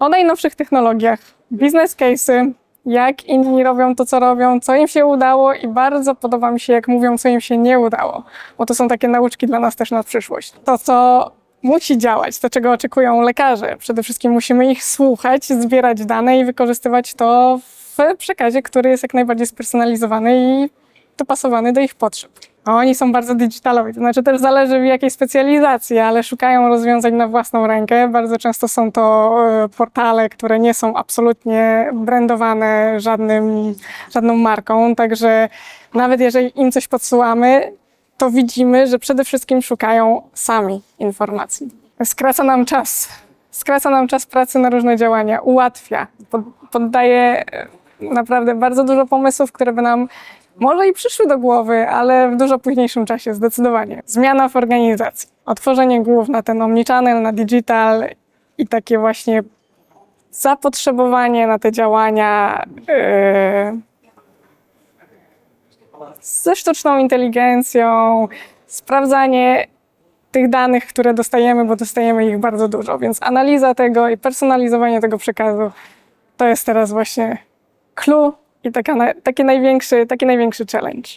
O najnowszych technologiach, biznes case'y, jak inni robią to, co robią, co im się udało i bardzo podoba mi się, jak mówią, co im się nie udało, bo to są takie nauczki dla nas też na przyszłość. To, co musi działać, to, czego oczekują lekarze. Przede wszystkim musimy ich słuchać, zbierać dane i wykorzystywać to w przekazie, który jest jak najbardziej spersonalizowany i dopasowany do ich potrzeb. A Oni są bardzo digitalowi, to znaczy też zależy w jakiej specjalizacji, ale szukają rozwiązań na własną rękę. Bardzo często są to e, portale, które nie są absolutnie brandowane żadnym, żadną marką, także nawet jeżeli im coś podsyłamy, to widzimy, że przede wszystkim szukają sami informacji. Skraca nam czas. Skraca nam czas pracy na różne działania, ułatwia, pod, poddaje e, naprawdę bardzo dużo pomysłów, które by nam może i przyszły do głowy, ale w dużo późniejszym czasie, zdecydowanie. Zmiana w organizacji. Otworzenie głów na ten omnichannel, na digital i takie właśnie zapotrzebowanie na te działania yy, ze sztuczną inteligencją, sprawdzanie tych danych, które dostajemy, bo dostajemy ich bardzo dużo, więc analiza tego i personalizowanie tego przekazu to jest teraz właśnie clue i taka, na- taki, największy, taki największy challenge.